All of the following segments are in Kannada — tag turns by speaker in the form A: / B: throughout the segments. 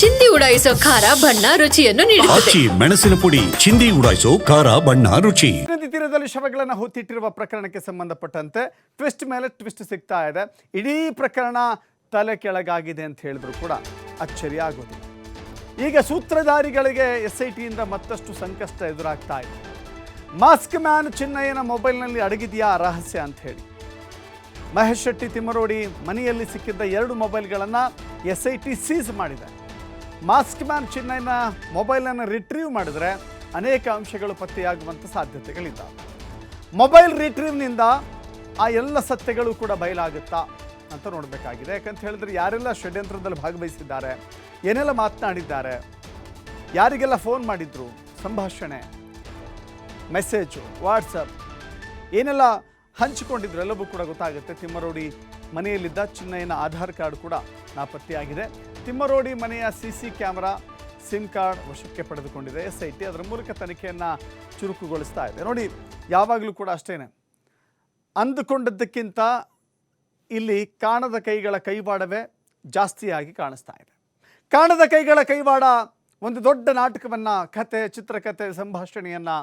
A: ಚಿಂದಿ ಉಡಾಯಿಸೋ ಖಾರ ಬಣ್ಣ ರುಚಿಯನ್ನು ನೀಡುತ್ತದೆ.
B: ಆಚಿ ಮೆಣಸಿನ ಪುಡಿ ಚಿಂದಿ ಉಡಾಯಿಸೋ ಖಾರ ಬಣ್ಣ ರುಚಿ.
C: ನದಿ ತೀರದಲ್ಲಿ ಶವಗಳನ್ನು ಹೊತ್ತಿಟ್ಟಿರುವ ಪ್ರಕರಣಕ್ಕೆ ಸಂಬಂಧಪಟ್ಟಂತೆ ಟ್ವಿಸ್ಟ್ ಮೇಲೆ ಟ್ವಿಸ್ಟ್ ಸಿಗ್ತಾ ಇದೆ. ಇಡೀ ಪ್ರಕರಣ ತಲೆ ಕೆಳಗಾಗಿದೆ ಅಂತ ಹೇಳಿದ್ರು ಕೂಡ ಅಚ್ಚರಿ ಆಗೋದಿಲ್ಲ ಈಗ ಸೂತ್ರಧಾರಿಗಳಿಗೆ ಎಸ್ ಐ ಟಿಯಿಂದ ಮತ್ತಷ್ಟು ಸಂಕಷ್ಟ ಎದುರಾಗ್ತಾ ಇದೆ. ಮಾಸ್ಕ್ ಮ್ಯಾನ್ ಚಿನ್ನಯ್ಯನ ಮೊಬೈಲ್ನಲ್ಲಿ ಅಡಗಿದೆಯಾ ರಹಸ್ಯ ಅಂತ ಹೇಳಿ. ಮಹೇಶ್ ಶೆಟ್ಟಿ ತಿಮ್ಮರೋಡಿ ಮನೆಯಲ್ಲಿ ಸಿಕ್ಕಿದ್ದ ಎರಡು ಮೊಬೈಲ್ಗಳನ್ನು ಎಸ್ ಐ ಟಿ ಸೀಸ್ ಮಾಡಿದೆ ಮಾಸ್ಕ್ ಮ್ಯಾನ್ ಚಿನ್ನಯ್ಯನ ಮೊಬೈಲನ್ನು ರಿಟ್ರೀವ್ ಮಾಡಿದ್ರೆ ಅನೇಕ ಅಂಶಗಳು ಪತ್ತೆಯಾಗುವಂಥ ಸಾಧ್ಯತೆಗಳಿದ್ದಾವೆ. ಮೊಬೈಲ್ ರಿಟ್ರೀವ್ನಿಂದ ಆ ಎಲ್ಲ ಸತ್ಯಗಳು ಕೂಡ ಬಯಲಾಗುತ್ತಾ ಅಂತ ನೋಡಬೇಕಾಗಿದೆ. ಯಾಕಂತ ಹೇಳಿದ್ರೆ ಯಾರೆಲ್ಲ ಷಡ್ಯಂತ್ರದಲ್ಲಿ ಭಾಗವಹಿಸಿದ್ದಾರೆ, ಏನೆಲ್ಲ ಮಾತನಾಡಿದ್ದಾರೆ, ಯಾರಿಗೆಲ್ಲ ಫೋನ್ ಮಾಡಿದ್ರು, ಸಂಭಾಷಣೆ ಮೆಸೇಜು ವಾಟ್ಸಪ್ ಏನೆಲ್ಲ ಹಂಚಿಕೊಂಡಿದ್ರು ಎಲ್ಲವೂ ಕೂಡ ಗೊತ್ತಾಗುತ್ತೆ. ತಿಮ್ಮರೋಡಿ ಮನೆಯಲ್ಲಿದ್ದ ಚಿನ್ನಯ್ಯನ ಆಧಾರ್ ಕಾರ್ಡ್ ಕೂಡ ನಾಪತ್ತೆಯಾಗಿದೆ. ತಿಮ್ಮರೋಡಿ ಮನೆಯ C C camera, SIM card ವಶಕ್ಕೆ ಪಡೆದುಕೊಂಡಿದೆ. ಎಸ್ ಐ ಟಿ ಅದರ ಮೂಲಕ ತನಿಖೆಯನ್ನು ಚುರುಕುಗೊಳಿಸ್ತಾ ಇದೆ. ನೋಡಿ, ಯಾವಾಗಲೂ ಕೂಡ ಅಷ್ಟೇ ಅಂದುಕೊಂಡದ್ದಕ್ಕಿಂತ ಇಲ್ಲಿ ಕಾಣದ ಕೈಗಳ ಕೈವಾಡವೇ ಜಾಸ್ತಿಯಾಗಿ ಕಾಣಿಸ್ತಾ ಇದೆ. ಕಾಣದ ಕೈಗಳ ಕೈವಾಡ ಒಂದು ದೊಡ್ಡ ನಾಟಕವನ್ನು ಕತೆ ಚಿತ್ರಕಥೆ, ಸಂಭಾಷಣೆಯನ್ನು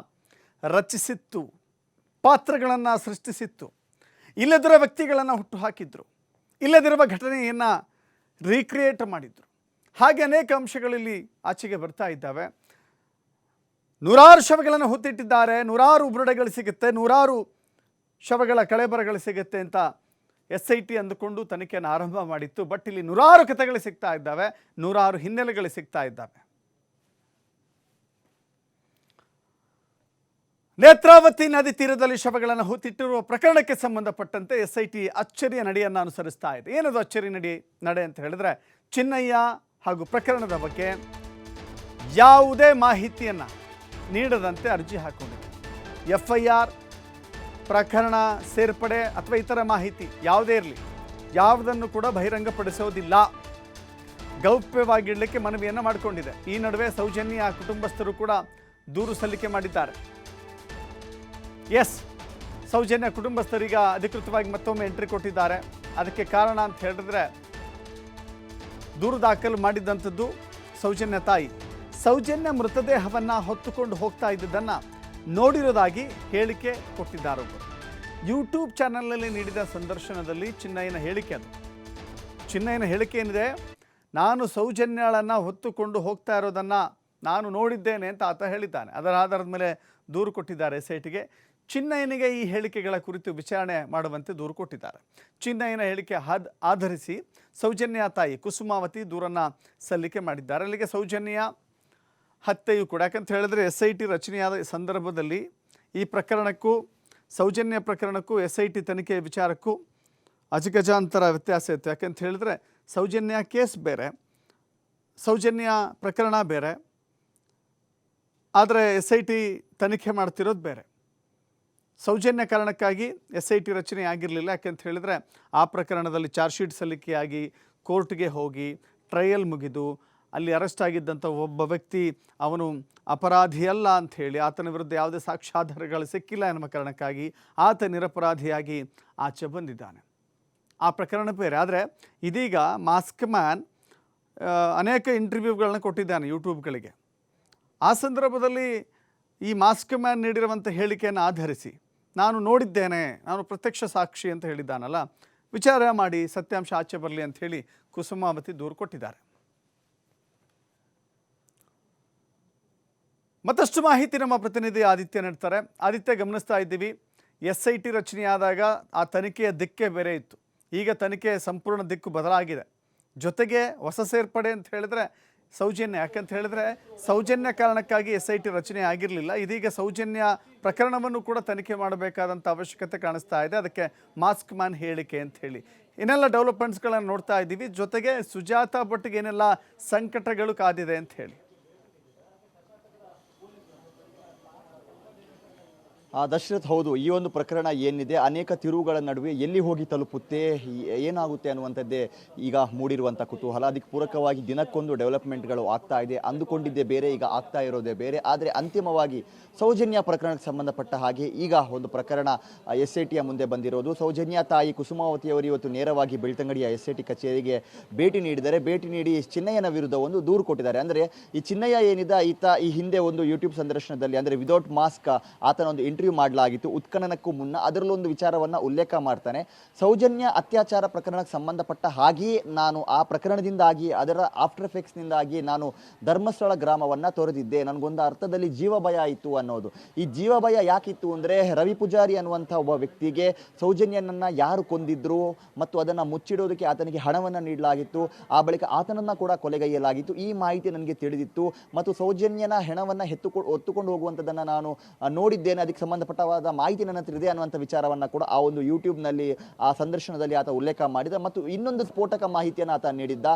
C: ರಚಿಸಿತ್ತು. ಪಾತ್ರಗಳನ್ನು ಸೃಷ್ಟಿಸಿತ್ತು. ಇಲ್ಲದಿರೋ ವ್ಯಕ್ತಿಗಳನ್ನು ಹುಟ್ಟು ಹಾಕಿದ್ರು. ಇಲ್ಲದಿರುವ ಘಟನೆಯನ್ನು ರೀಕ್ರಿಯೇಟ್ ಮಾಡಿದ್ರು. ಹಾಗೆ ಅನೇಕ ಅಂಶಗಳಲ್ಲಿ ಆಚೆಗೆ ಬರ್ತಾ ಇದ್ದಾವೆ. ನೂರಾರು ಶವಗಳನ್ನು ಹೊತ್ತಿಟ್ಟಿದ್ದಾರೆ, ನೂರಾರು ಬುರುಡೆಗಳು ಸಿಗುತ್ತೆ, ನೂರಾರು ಶವಗಳ ಕಳೆಬರಗಳು ಸಿಗುತ್ತೆ ಅಂತ ಎಸ್ ಐ ಟಿ ಅಂದುಕೊಂಡು ತನಿಖೆಯನ್ನು ಆರಂಭ ಮಾಡಿತ್ತು. ಬಟ್ ಇಲ್ಲಿ ನೂರಾರು ಕಥೆಗಳು ಸಿಗ್ತಾ ಇದ್ದಾವೆ, ನೂರಾರು ಹಿನ್ನೆಲೆಗಳು ಸಿಗ್ತಾ ಇದ್ದಾವೆ. ನೇತ್ರಾವತಿ ನದಿ ತೀರದಲ್ಲಿ ಶವಗಳನ್ನು ಹೂತಿಟ್ಟಿರುವ ಪ್ರಕರಣಕ್ಕೆ ಸಂಬಂಧಪಟ್ಟಂತೆ ಎಸ್ ಐ ಟಿ ಅಚ್ಚರಿಯ ನಡೆಯನ್ನು ಅನುಸರಿಸ್ತಾ ಇದೆ. ಏನದು ಅಚ್ಚರಿ ನಡಿ, ನಡೆ ಅಂತ ಹೇಳಿದ್ರೆ ಚಿನ್ನಯ್ಯ ಹಾಗೂ ಪ್ರಕರಣದ ಬಗ್ಗೆ ಯಾವುದೇ ಮಾಹಿತಿಯನ್ನು ನೀಡದಂತೆ ಅರ್ಜಿ ಹಾಕೊಂಡಿದೆ. ಎಫ್ ಐ ಆರ್ ಪ್ರಕರಣ ಸೇರ್ಪಡೆ ಅಥವಾ ಇತರ ಮಾಹಿತಿ ಯಾವುದೇ ಇರಲಿ, ಯಾವುದನ್ನು ಕೂಡ ಬಹಿರಂಗಪಡಿಸೋದಿಲ್ಲ. ಗೌಪ್ಯವಾಗಿಡಲಿಕ್ಕೆ ಮನವಿಯನ್ನು ಮಾಡಿಕೊಂಡಿದೆ. ಈ ನಡುವೆ ಸೌಜನ್ಯ ಕುಟುಂಬಸ್ಥರು ಕೂಡ ದೂರು ಸಲ್ಲಿಕೆ ಮಾಡಿದ್ದಾರೆ. ಎಸ್, ಸೌಜನ್ಯ ಕುಟುಂಬಸ್ಥರೀಗ ಅಧಿಕೃತವಾಗಿ ಮತ್ತೊಮ್ಮೆ ಎಂಟ್ರಿ ಕೊಟ್ಟಿದ್ದಾರೆ. ಅದಕ್ಕೆ ಕಾರಣ ಅಂತ ಹೇಳಿದ್ರೆ, ದೂರು ದಾಖಲು ಮಾಡಿದ್ದಂಥದ್ದು ಸೌಜನ್ಯ ತಾಯಿ. ಸೌಜನ್ಯ ಮೃತದೇಹವನ್ನು ಹೊತ್ತುಕೊಂಡು ಹೋಗ್ತಾ ಇದ್ದದನ್ನು ನೋಡಿರೋದಾಗಿ ಹೇಳಿಕೆ ಕೊಟ್ಟಿದ್ದಾರೆ ಯೂಟ್ಯೂಬ್ ಚಾನಲ್ನಲ್ಲಿ ನೀಡಿದ ಸಂದರ್ಶನದಲ್ಲಿ ಚಿನ್ನಯ್ಯನ ಹೇಳಿಕೆ ಅದು. ಚಿನ್ನಯ್ಯನ ಹೇಳಿಕೆ ಏನಿದೆ, ನಾನು ಸೌಜನ್ಯಳನ್ನು ಹೊತ್ತುಕೊಂಡು ಹೋಗ್ತಾ ಇರೋದನ್ನು ನಾನು ನೋಡಿದ್ದೇನೆ ಅಂತ ಆತ ಹೇಳಿದ್ದಾನೆ. ಅದರ ಆಧಾರದ ಮೇಲೆ ದೂರು ಕೊಟ್ಟಿದ್ದಾರೆ ಎಸ್ ಐ ಟಿಗೆ. ಚಿನ್ನಯ್ಯನಿಗೆ ಈ ಹೇಳಿಕೆಗಳ ಕುರಿತು ವಿಚಾರಣೆ ಮಾಡುವಂತೆ ದೂರು ಕೊಟ್ಟಿದ್ದಾರೆ. ಚಿನ್ನಯ್ಯನ ಹೇಳಿಕೆ ಹದ್ ಆಧರಿಸಿ ಸೌಜನ್ಯ ತಾಯಿ ಕುಸುಮಾವತಿ ದೂರನ್ನು ಸಲ್ಲಿಕೆ ಮಾಡಿದ್ದಾರೆ. ಅಲ್ಲಿಗೆ ಸೌಜನ್ಯ ಹತ್ಯೆಯು ಕೂಡ, ಯಾಕಂತ ಹೇಳಿದ್ರೆ ಎಸ್ ಐ ಟಿ ರಚನೆಯಾದ ಸಂದರ್ಭದಲ್ಲಿ ಈ ಪ್ರಕರಣಕ್ಕೂ, ಸೌಜನ್ಯ ಪ್ರಕರಣಕ್ಕೂ ಎಸ್ ಐ ಟಿ ತನಿಖೆ ವಿಚಾರಕ್ಕೂ ಅಜಗಜಾಂತರ ವ್ಯತ್ಯಾಸ ಇತ್ತು. ಯಾಕಂತ ಹೇಳಿದ್ರೆ ಸೌಜನ್ಯ ಕೇಸ್ ಬೇರೆ, ಸೌಜನ್ಯ ಪ್ರಕರಣ ಬೇರೆ, ಆದರೆ ಎಸ್ ಐ ಟಿ ತನಿಖೆ ಮಾಡ್ತಿರೋದು ಬೇರೆ. ಸೌಜನ್ಯ ಕಾರಣಕ್ಕಾಗಿ ಎಸ್ ಐ ಟಿ ರಚನೆ ಆಗಿರಲಿಲ್ಲ. ಯಾಕೆಂತ ಹೇಳಿದ್ರೆ ಆ ಪ್ರಕರಣದಲ್ಲಿ ಚಾರ್ಜ್ ಶೀಟ್ ಸಲ್ಲಿಕೆಯಾಗಿ ಕೋರ್ಟ್ಗೆ ಹೋಗಿ ಟ್ರಯಲ್ ಮುಗಿದು ಅಲ್ಲಿ ಅರೆಸ್ಟ್ ಆಗಿದ್ದಂಥ ಒಬ್ಬ ವ್ಯಕ್ತಿ ಅವನು ಅಪರಾಧಿಯಲ್ಲ ಹೇಳಿ ಆತನ ವಿರುದ್ಧ ಯಾವುದೇ ಸಾಕ್ಷ್ಯಾಧಾರಗಳು ಸಿಕ್ಕಿಲ್ಲ ಎನ್ನುವ ಕಾರಣಕ್ಕಾಗಿ ಆತ ನಿರಪರಾಧಿಯಾಗಿ ಆಚೆ ಬಂದಿದ್ದಾನೆ. ಆ ಪ್ರಕರಣ ಬೇರೆ. ಆದರೆ ಇದೀಗ ಮಾಸ್ಕ್ ಮ್ಯಾನ್ ಅನೇಕ ಇಂಟರ್ವ್ಯೂಗಳನ್ನ ಕೊಟ್ಟಿದ್ದಾನೆ ಯೂಟ್ಯೂಬ್ಗಳಿಗೆ. ಆ ಸಂದರ್ಭದಲ್ಲಿ ಈ ಮಾಸ್ಕ್ ಮ್ಯಾನ್ ನೀಡಿರುವಂಥ ಹೇಳಿಕೆಯನ್ನು ಆಧರಿಸಿ ನಾನು ನೋಡಿದ್ದೇನೆ, ನಾನು ಪ್ರತ್ಯಕ್ಷ ಸಾಕ್ಷಿ ಅಂತ ಹೇಳಿದ್ದಾನಲ್ಲ, ವಿಚಾರ ಮಾಡಿ ಸತ್ಯಾಂಶ ಆಚೆ ಬರಲಿ ಅಂತ ಹೇಳಿ ಕುಸುಮಾವತಿ ದೂರು ಕೊಟ್ಟಿದ್ದಾರೆ. ಮತ್ತಷ್ಟು ಮಾಹಿತಿ ನಮ್ಮ ಪ್ರತಿನಿಧಿ ಆದಿತ್ಯ ನೀಡ್ತಾರೆ. ಆದಿತ್ಯ, ಗಮನಿಸ್ತಾ ಇದ್ದೀವಿ. ಎಸ್ ಐ ಟಿ ರಚನೆಯಾದಾಗ ಆ ತನಿಖೆಯ ದಿಕ್ಕೇ ಬೇರೆ ಇತ್ತು. ಈಗ ತನಿಖೆ ಸಂಪೂರ್ಣ ದಿಕ್ಕು ಬದಲಾಗಿದೆ. ಜೊತೆಗೆ ಹೊಸ ಸೇರ್ಪಡೆ ಅಂತ ಹೇಳಿದ್ರೆ ಸೌಜನ್ಯ. ಯಾಕಂತ ಹೇಳಿದ್ರೆ ಸೌಜನ್ಯ ಕಾರಣಕ್ಕಾಗಿ ಎಸ್ ಐ ಟಿ ರಚನೆ ಆಗಿರಲಿಲ್ಲ. ಇದೀಗ ಸೌಜನ್ಯ ಪ್ರಕರಣವನ್ನು ಕೂಡ ತನಿಖೆ ಮಾಡಬೇಕಾದಂಥ ಅವಶ್ಯಕತೆ ಕಾಣಿಸ್ತಾ ಇದೆ. ಅದಕ್ಕೆ ಮಾಸ್ಕ್ ಮ್ಯಾನ್ ಹೇಳಿಕೆ ಅಂತ ಹೇಳಿ. ಏನೆಲ್ಲ ಡೆವಲಪ್ಮೆಂಟ್ಸ್ಗಳನ್ನು ನೋಡ್ತಾ ಇದ್ದೀವಿ. ಜೊತೆಗೆ ಸುಜಾತ ಭಟ್ಗೆ ಏನೆಲ್ಲ ಸಂಕಟಗಳು ಕಾದಿದೆ ಅಂತ ಹೇಳಿ.
D: ದಶರಥ್ ಹೌದು, ಈ ಒಂದು ಪ್ರಕರಣ ಏನಿದೆ, ಅನೇಕ ತಿರುವುಗಳ ನಡುವೆ ಎಲ್ಲಿ ಹೋಗಿ ತಲುಪುತ್ತೆ, ಏನಾಗುತ್ತೆ ಅನ್ನುವಂಥದ್ದೇ ಈಗ ಮೂಡಿರುವಂಥ ಕುತೂಹಲ. ಅದಕ್ಕೆ ಪೂರಕವಾಗಿ ದಿನಕ್ಕೊಂದು ಡೆವಲಪ್ಮೆಂಟ್ಗಳು ಆಗ್ತಾ ಇದೆ, ಅಂದುಕೊಂಡಿದ್ದೇ ಬೇರೆ, ಈಗ ಆಗ್ತಾ ಇರೋದೇ ಬೇರೆ. ಆದರೆ ಅಂತಿಮವಾಗಿ ಸೌಜನ್ಯ ಪ್ರಕರಣಕ್ಕೆ ಸಂಬಂಧಪಟ್ಟ ಹಾಗೆ ಈಗ ಒಂದು ಪ್ರಕರಣ ಎಸ್ ಐ ಮುಂದೆ ಬಂದಿರೋದು. ಸೌಜನ್ಯ ತಾಯಿ ಕುಸುಮಾವತಿಯವರು ಇವತ್ತು ನೇರವಾಗಿ ಬೆಳ್ತಂಗಡಿಯ ಎಸ್ ಐ ಟಿ ಕಚೇರಿಗೆ ಭೇಟಿ ನೀಡಿದ್ದಾರೆ ಭೇಟಿ ನೀಡಿ ಚಿನ್ನಯ್ಯನ ವಿರುದ್ಧ ಒಂದು ದೂರು ಕೊಟ್ಟಿದ್ದಾರೆ. ಅಂದರೆ ಈ ಚಿನ್ನಯ್ಯ ಏನಿದೆ, ಈತ ಈ ಹಿಂದೆ ಒಂದು ಯೂಟ್ಯೂಬ್ ಸಂದರ್ಶನದಲ್ಲಿ, ಅಂದರೆ ವಿದೌಟ್ ಮಾಸ್ಕ್ ಆತನ ಒಂದು ಇಂಟರ್ವ್ಯೂ ಮಾಡಲಾಗಿತ್ತು. ಉತ್ಖನನಕ್ಕೂ ಮುನ್ನ ಅದರಲ್ಲೊಂದು ವಿಚಾರವನ್ನು ಉಲ್ಲೇಖ ಮಾಡ್ತಾನೆ. ಸೌಜನ್ಯ ಅತ್ಯಾಚಾರ ಪ್ರಕರಣಕ್ಕೆ ಸಂಬಂಧಪಟ್ಟ ಹಾಗೆಯೇ ನಾನು ಆ ಪ್ರಕರಣದಿಂದಾಗಿ, ಅದರ ಆಫ್ಟರ್ ಎಫೆಕ್ಟ್ಸ್ನಿಂದಾಗಿ ನಾನು ಧರ್ಮಸ್ಥಳ ಗ್ರಾಮವನ್ನು ತೊರೆದಿದ್ದೆ. ನನಗೊಂದು ಅರ್ಥದಲ್ಲಿ ಜೀವ ಭಯ ಇತ್ತು ಅನ್ನೋದು. ಈ ಜೀವ ಭಯ ಯಾಕಿತ್ತು ಅಂದರೆ, ರವಿ ಪೂಜಾರಿ ಅನ್ನುವಂಥ ಒಬ್ಬ ವ್ಯಕ್ತಿಗೆ ಸೌಜನ್ಯನನ್ನು ಯಾರು ಕೊಂದಿದ್ರು ಮತ್ತು ಅದನ್ನು ಮುಚ್ಚಿಡೋದಕ್ಕೆ ಆತನಿಗೆ ಹಣವನ್ನು ನೀಡಲಾಗಿತ್ತು. ಆ ಬಳಿಕ ಆತನನ್ನು ಕೂಡ ಕೊಲೆಗೈಯಲಾಗಿತ್ತು. ಈ ಮಾಹಿತಿ ನನಗೆ ತಿಳಿದಿತ್ತು. ಮತ್ತು ಸೌಜನ್ಯನ ಹೆಣವನ್ನು ಹೆತ್ತುಕೊ, ಹೊತ್ತುಕೊಂಡು ಹೋಗುವಂಥದ್ದನ್ನು ನಾನು ನೋಡಿದ್ದೇನೆ. ಅದಕ್ಕೆ ಸಂಬಂಧಪಟ್ಟವಾದ ಮಾಹಿತಿ ನನ್ನ ಹತ್ರ ಇದೆ ಅನ್ನುವಂಥ ವಿಚಾರವನ್ನು ಕೂಡ ಆ ಒಂದು ಯೂಟ್ಯೂಬ್ನಲ್ಲಿ ಆ ಸಂದರ್ಶನದಲ್ಲಿ ಆತ ಉಲ್ಲೇಖ ಮಾಡಿದ ಮತ್ತು ಇನ್ನೊಂದು ಸ್ಫೋಟಕ ಮಾಹಿತಿಯನ್ನು ಆತ ನೀಡಿದ್ದ.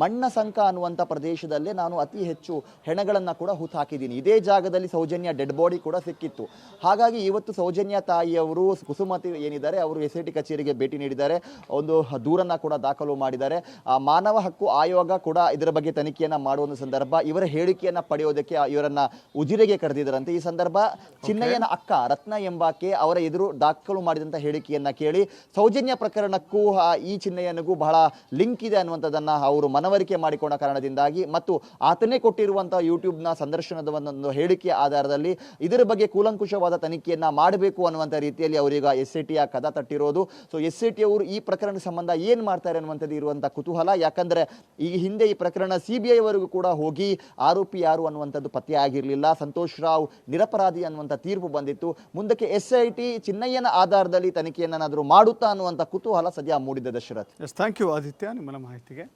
D: ಮಣ್ಣ ಸಂಕ ಅನ್ನುವಂಥ ಪ್ರದೇಶದಲ್ಲೇ ನಾನು ಅತಿ ಹೆಚ್ಚು ಹೆಣಗಳನ್ನು ಕೂಡ ಹುತ್ತು ಹಾಕಿದ್ದೀನಿ. ಇದೇ ಜಾಗದಲ್ಲಿ ಸೌಜನ್ಯ ಡೆಡ್ ಬಾಡಿ ಕೂಡ ಸಿಕ್ಕಿತ್ತು. ಹಾಗಾಗಿ ಇವತ್ತು ಸೌಜನ್ಯ ತಾಯಿಯವರು ಕುಸುಮತಿ ಏನಿದ್ದಾರೆ ಅವರು ಎಸ್ ಐ ಟಿ ಕಚೇರಿಗೆ ಭೇಟಿ ನೀಡಿದ್ದಾರೆ. ಒಂದು ದೂರನ್ನು ಕೂಡ ದಾಖಲು ಮಾಡಿದ್ದಾರೆ. ಆ ಮಾನವ ಹಕ್ಕು ಆಯೋಗ ಕೂಡ ಇದರ ಬಗ್ಗೆ ತನಿಖೆಯನ್ನು ಮಾಡುವ ಒಂದು ಸಂದರ್ಭ ಇವರ ಹೇಳಿಕೆಯನ್ನು ಪಡೆಯೋದಕ್ಕೆ ಇವರನ್ನು ಇವರನ್ನ ಉಜಿರೆಗೆ ಕರೆದಿದ್ದರಂತೆ. ಈ ಸಂದರ್ಭ ಚಿನ್ನಯ್ಯನ ಅಕ್ಕ ರತ್ನ ಎಂಬಾಕೆ ಅವರ ಎದುರು ದಾಖಲು ಮಾಡಿದಂಥ ಹೇಳಿಕೆಯನ್ನ ಕೇಳಿ ಸೌಜನ್ಯ ಪ್ರಕರಣಕ್ಕೂ ಈ ಚಿಹ್ನೆಯನಿಗೂ ಬಹಳ ಲಿಂಕ್ ಇದೆ ಅನ್ನುವಂಥದ್ದನ್ನ ಅವರು ಮನವರಿಕೆ ಮಾಡಿಕೊಂಡ ಕಾರಣದಿಂದಾಗಿ ಮತ್ತು ಆತನೇ ಕೊಟ್ಟಿರುವಂತಹ ಯೂಟ್ಯೂಬ್ನ ಸಂದರ್ಶನದ ಒಂದೊಂದು ಹೇಳಿಕೆಯ ಆಧಾರದಲ್ಲಿ ಇದರ ಬಗ್ಗೆ ಕೂಲಂಕುಷವಾದ ತನಿಖೆಯನ್ನ ಮಾಡಬೇಕು ಅನ್ನುವಂಥ ರೀತಿಯಲ್ಲಿ ಅವರೀಗ ಎಸ್ ಐ ಟಿಯ ಕದ ತಟ್ಟಿರೋದು. ಸೊ ಎಸ್ ಐ ಟಿ ಅವರು ಈ ಪ್ರಕರಣ ಸಂಬಂಧ ಏನು ಮಾಡ್ತಾರೆ ಅನ್ನುವಂಥದ್ದು ಇರುವಂಥ ಕುತೂಹಲ. ಯಾಕಂದ್ರೆ ಈ ಹಿಂದೆ ಈ ಪ್ರಕರಣ ಸಿ ಬಿ ಕೂಡ ಹೋಗಿ ಆರೋಪಿ ಯಾರು ಅನ್ನುವಂಥದ್ದು ಪತ್ತೆ ಆಗಿರಲಿಲ್ಲ. ಸಂತೋಷ್ ರಾವ್ ನಿರಪರಾಧಿ ಅನ್ನುವಂಥ ತೀರ್ಪು ಬಂದಿತ್ತು. ಮುಂದಕ್ಕೆ ಎಸ್ ಐ ಟಿ ಚಿನ್ನಯ್ಯನ ಆಧಾರದಲ್ಲಿ ತನಿಖೆಯನ್ನಾದರೂ ಮಾಡುತ್ತಾ ಅನ್ನುವಂಥ ಕುತೂಹಲ ಸದ್ಯ ಮೂಡಿದೆ Dasharath.
C: Yes thank you Aditya ನಿಮ್ಮನ್ನ ಮಾಹಿತಿಗೆ.